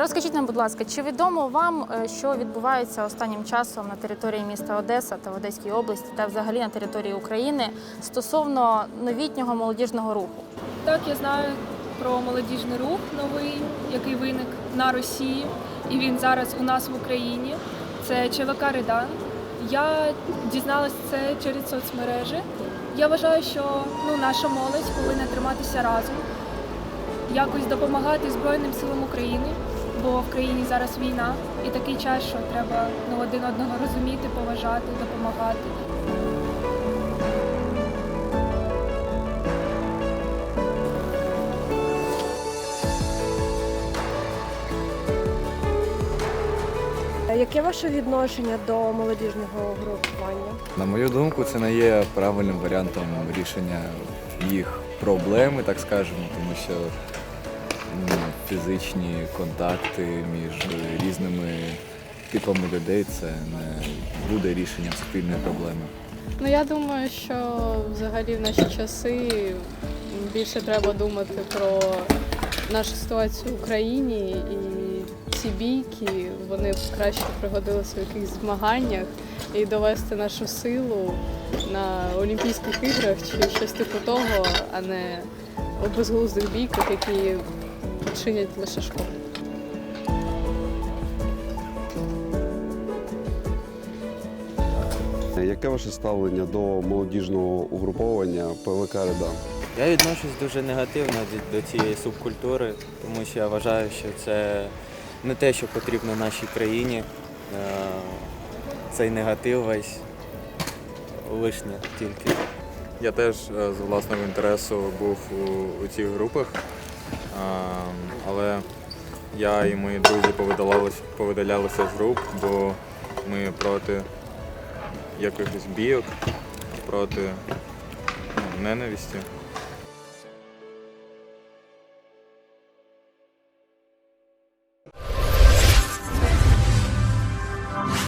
Розкажіть нам, будь ласка, чи відомо вам, е, що відбувається останнім часом на території міста Одеса та в Одеській області та взагалі на території України стосовно новітнього молодіжного руху? Так, я знаю про молодіжний рух новий, який виник на Росії, і він зараз у нас в Україні. Це ЧВК Редан. Я дізналась це через соцмережі. Я вважаю, що ну, наша молодь повинна триматися разом, якось допомагати Збройним силам України, бо в країні зараз війна і такий час, що треба ну, один одного розуміти, поважати, допомагати. Яке ваше відношення до молодіжного групування? На мою думку, це не є правильним варіантом рішення їх проблеми, так скажемо, тому що фізичні контакти між різними типами людей це не буде рішенням спільної проблеми. Ну я думаю, що взагалі в наші часи більше треба думати про нашу ситуацію в Україні і ці бійки вони б краще пригодилися в якихось змаганнях і довести нашу силу на Олімпійських іграх чи щось типу того, а не у безглуздих бійках, які чинять лише шкоду. Яке ваше ставлення до молодіжного угруповання ПВК Редан? Я відношусь дуже негативно до- цієї субкультури, тому що я вважаю, що це не те, що потрібно нашій країні. Е, Цей негатив весь лишнє тільки. Я теж е, з власного інтересу був у, у цих групах, але я і мої друзі повидалялися, з груп, бо ми проти якихось бійок, проти ну, ненависті.